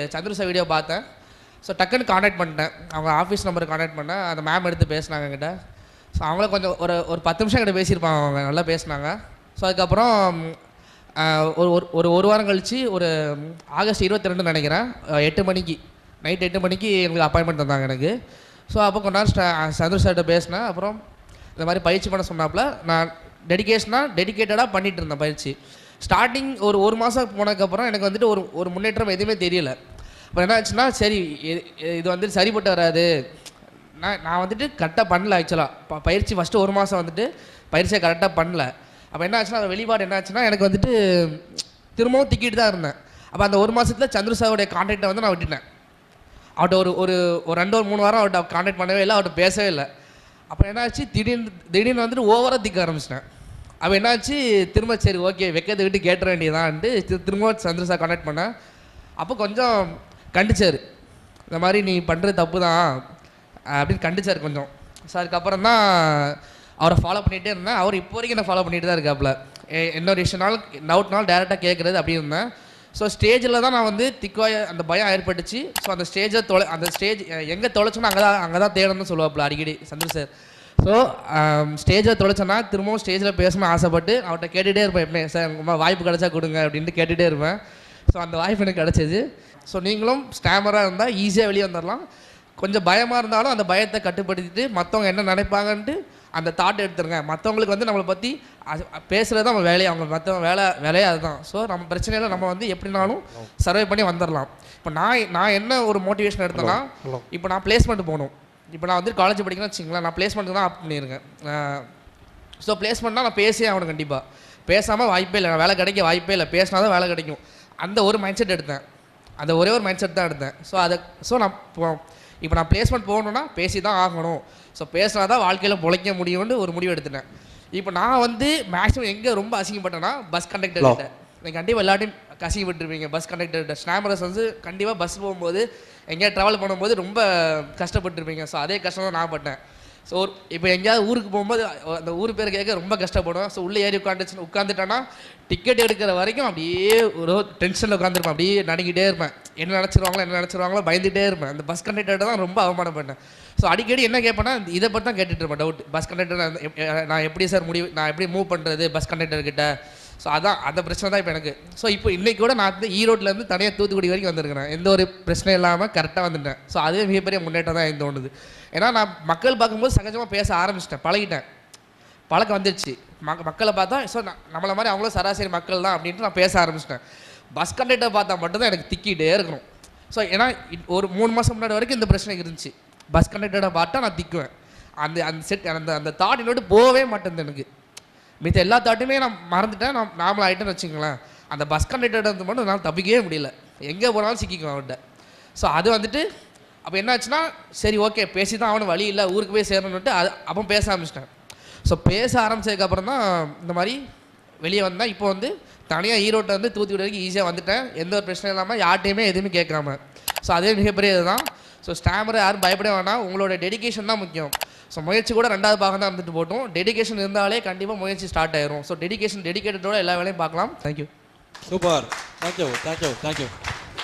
சந்திரசா video பார்த்தேன். So டக்குன்னு contact பண்ணிட்டேன். அவங்க ஆஃபீஸ் நம்பர் காண்டாக்ட் பண்ணேன். அந்த மேம் எடுத்து பேசினாங்க என்கிட்ட. ஸோ அவங்கள கொஞ்சம் ஒரு ஒரு பத்து நிமிஷம் கிட்ட பேசியிருப்பாங்க அவங்க. நல்லா பேசினாங்க. ஸோ அதுக்கப்புறம் ஒரு ஒரு ஒரு ஒரு வாரம் கழித்து ஒரு ஆகஸ்ட் இருபத்தி ரெண்டு நினைக்கிறேன். எட்டு மணிக்கு. நைட் எட்டு மணிக்கு எங்களுக்கு அப்பாயின்மெண்ட் தந்தாங்க எனக்கு. ஸோ அப்போ கொஞ்ச நேரம் ஸ்ட- சந்திர பேசினேன். அப்புறம் இந்த மாதிரி பயிற்சி பண்ண சொன்னாப்புல நான் டெடிக்கேஷனாக டெடிகேட்டடாக பண்ணிகிட்டு இருந்தேன் பயிற்சி. ஸ்டார்டிங் ஒரு ஒரு மாதம் போனதுக்கப்புறம் எனக்கு வந்துட்டு ஒரு ஒரு முன்னேற்றம் எதுவுமே தெரியல. அப்புறம் என்ன ஆச்சுன்னா சரி இது- இது வந்துட்டு சரிப்பட்டு வராது. நான் நான் வந்துட்டு கரெக்டாக பண்ணல ஆக்சுவலாக பயிற்சி ஃபஸ்ட்டு ஒரு மாதம் வந்துட்டு பயிற்சியை கரெக்டாக பண்ணல. அப்போ என்ன ஆச்சுன்னா அந்த வெளிப்பாடு என்ன ஆச்சுன்னா எனக்கு வந்துட்டு திரும்பவும் திக்கிட்டு தான் இருந்தேன். அப்போ அந்த ஒரு மாதத்தில் சந்திர சாருடைய கான்டாக்டை வந்து நான் விட்டுட்டேன். அவர்கிட்ட ஒரு ஒரு ஒரு ரெண்டு ஒரு மூணு வாரம் அவர்கிட்ட கான்டாக்ட் பண்ணவே இல்லை அவர்கிட்ட பேசவே இல்லை. அப்புறம் என்ன ஆச்சு திடீர்னு திடீர்னு வந்துட்டு ஓவராக திக்க ஆரம்பிச்சிட்டேன். அப்போ என்னாச்சு? திரும்ப சரி ஓகே வெக்கத்தை விட்டு கேட்டுற வேண்டியதான்ட்டு திரும்ப சந்திர சார் கான்டாக்ட் பண்ணேன் அப்போ கொஞ்சம் கண்டிச்சார். இந்த மாதிரி நீ பண்ணுறது தப்பு தான் அப்படின்னு கண்டிச்சார் கொஞ்சம். ஸோ அதுக்கப்புறம் தான் அவரை ஃபாலோ பண்ணிகிட்டே இருந்தேன். அவர் இப்போ வரைக்கும் என்ன ஃபாலோ பண்ணிட்டு தான் இருக்காப்புல. ஏ என்ன ஒரு விஷயம்னாலும் டேரெக்டாக கேட்குறது அப்படி இருந்தேன். ஸோ ஸ்டேஜில் தான் நான் வந்து திக்குவாய அந்த பயம் ஏற்பட்டுச்சு. ஸோ அந்த ஸ்டேஜை தொலை அந்த ஸ்டேஜ் எங்கே தொலைச்சோன்னா அங்கே தான் அங்கே தான் தேடணும்னு சொல்லுவாப்புல அடிக்கடி சந்திர சார் ஸோ ஸ்டேஜை தொலைச்சேன்னா திரும்பவும் ஸ்டேஜில் பேசணும்னு ஆசைப்பட்டு அவர்கிட்ட கேட்டுகிட்டே இருப்பேன் எப்பவுமே சார் உங்க வாய்ப்பு கிடைச்சா கொடுங்க அப்படின்ட்டு கேட்டுகிட்டே இருப்பேன். ஸோ அந்த வாய்ப்பு எனக்கு கிடைச்சது. ஸோ நீங்களும் ஸ்டாமராக இருந்தால் ஈஸியாக வெளியே வந்துடலாம் கொஞ்சம் பயமாக இருந்தாலும் அந்த பயத்தை கட்டுப்படுத்திட்டு மற்றவங்க என்ன நினைப்பாங்கன்ட்டு அந்த தாட் எடுத்துருங்க. மற்றவங்களுக்கு வந்து நம்மளை பற்றி பேசுகிறது தான் நம்ம வேலையை. அவங்க மற்றவங்க வேலை வேலையே அதுதான். ஸோ நம்ம பிரச்சனையில நம்ம வந்து எப்படினாலும் சர்வை பண்ணி வந்துடலாம் இப்போ நான் நான் என்ன ஒரு மோட்டிவேஷன் எடுத்தேன்னா இப்போ நான் பிளேஸ்மெண்ட் போகணும். இப்போ நான் வந்து காலேஜ் படிக்கிறேன்னு வச்சுங்களேன் நான் பிளேஸ்மெண்ட்டுக்கு தான் அப் பண்ணியிருக்கேன். ஸோ பிளேஸ்மெண்ட்னா நான் பேசியே ஆகணும் கண்டிப்பாக பேசாமல் வாய்ப்பே இல்லை. வேலை கிடைக்க வாய்ப்பே இல்லை. பேசினா தான் வேலை கிடைக்கும். அந்த ஒரு மைண்ட் செட் எடுத்தேன். அந்த ஒரே ஒரு மைண்ட் செட் தான் எடுத்தேன். ஸோ அதை ஸோ நான் இப்போ இப்போ நான் பிளேஸ்மெண்ட் போகணுன்னா பேசி தான் ஆகணும். ஸோ பேசினா தான் வாழ்க்கையில் பிழைக்க முடியும்னு ஒரு முடிவு எடுத்துட்டேன். இப்போ நான் வந்து மேக்ஸிமம் எங்கே ரொம்ப அசிங்கப்பட்டேன்னா பஸ் கண்டக்டர் கிட்ட. கண்டிப்பாக கசி கசிங்கப்பட்டிருப்பீங்க பஸ் கண்டக்டர் ஸ்னாமரஸ் வந்து கண்டிப்பாக பஸ் போகும்போது எங்கேயா ட்ராவல் பண்ணும்போது ரொம்ப கஷ்டப்பட்டுருப்பீங்க. ஸோ அதே கஷ்டம் தான் நான் பட்டேன். ஸோ இப்போ எங்கேயாவது ஊருக்கு போகும்போது அந்த ஊர் பேர் கேட்க ரொம்ப கஷ்டப்படும் ஸோ உள்ளே ஏறி உட்காந்துச்சு உட்காந்துட்டேன்னா டிக்கெட் எடுக்கிற வரைக்கும் அப்படியே ஒரு டென்ஷனில் உட்காந்துருப்பேன். அப்படியே நடுங்கிட்டே இருப்பேன். என்ன நினச்சிருவாங்களோ என்ன நினச்சிருவாங்களோ பயந்துகிட்டே இருப்பேன். அந்த பஸ் கண்டக்டர்கிட்ட தான் ரொம்ப அவமானப்பட்டேன் ஸோ அடிக்கடி என்ன கேட்பேன்னா இதை பற்றி தான் கேட்டுட்டு இருப்பேன். டவுட் பஸ் கண்டக்டர் நான் எப்படி சார் முடிவு நான் எப்படி மூவ் பண்ணுறது பஸ் கண்டக்டர்கிட்ட ஸோ அதான் அந்த பிரச்சனை தான் இப்போ எனக்கு. ஸோ இப்போ இன்றைக்கி கூட நான் வந்து ஈரோட்லேருந்து தனியாக தூத்துக்குடி வரைக்கும் வந்திருக்கிறேன். எந்த ஒரு பிரச்சனையும் இல்லாமல் கரெக்டாக வந்துட்டேன். ஸோ அதுவே மிகப்பெரிய முன்னேற்றம் தான் எனக்கு தோணுது. ஏன்னா நான் மக்கள் பார்க்கும்போது சகஜமாக பேச ஆரம்பிச்சிட்டேன். பழகிட்டேன். பழக்கம் வந்துடுச்சு மக் மக்களை பார்த்தா ஸோ நம்மளை மாதிரி அவங்களும் சராசரி மக்கள் தான் அப்படின்ட்டு நான் பேச ஆரம்பிச்சிட்டேன். பஸ் கண்டக்டர் பார்த்தா மட்டும்தான் எனக்கு திக்கிட்டே இருக்கணும். ஸோ ஏன்னா ஒரு மூணு மாதம் முன்னாடி வரைக்கும் இந்த பிரச்சனை இருந்துச்சு. பஸ் கண்டக்டரை பார்த்தா நான் திக்குவேன். அந்த அந்த செட் அந்த அந்த தாட் என்னோட போகவே மாட்டேன் எனக்கு. மித்த எல்லா தாட்டுமே நான் மறந்துட்டேன். நான் நார்மல் ஆகிட்டேன்னு வச்சுங்களேன் அந்த பஸ் கண்டக்டர் வந்து மட்டும் நான் தப்பிக்கவே முடியல. எங்கே போனாலும் சிக்கிக்குவேன் அவன்கிட்ட. ஸோ அது வந்துட்டு அப்போ என்னாச்சுன்னா சரி ஓகே பேசி தான் அவனு வழி இல்லை ஊருக்கு போய் சேரணுன்ட்டு அது அப்போ பேச ஆரம்பிச்சிட்டேன். ஸோ பேச ஆரம்பிச்சதுக்கப்புறம் தான் இந்த மாதிரி வெளியே வந்தேன். இப்போ வந்து தனியாக ஈரோட்டை வந்து தூத்துக்குடி வரைக்கும் ஈஸியாக வந்துட்டேன். எந்த ஒரு பிரச்சனையும் இல்லாமல் யார்ட்டையுமே எதுவுமே கேட்காம. ஸோ அதே மிகப்பெரிய இதுதான். ஸோ ஸ்டாமரை யாரும் பயப்பட வேணாம். உங்களோட டெடிகேஷன் தான் முக்கியம். ஸோ முயற்சி கூட ரெண்டாவது பாகம் தான் இருந்துட்டு போட்டோம். டெடிகேஷன் இருந்தாலே கண்டிப்பாக முயற்சி ஸ்டார்ட் ஆயிரும். ஸோ டெடிக்கேஷன் டெடிக்கேட்டடோட எல்லா வேலையும் பார்க்கலாம். Thank you super thank you thank you thank you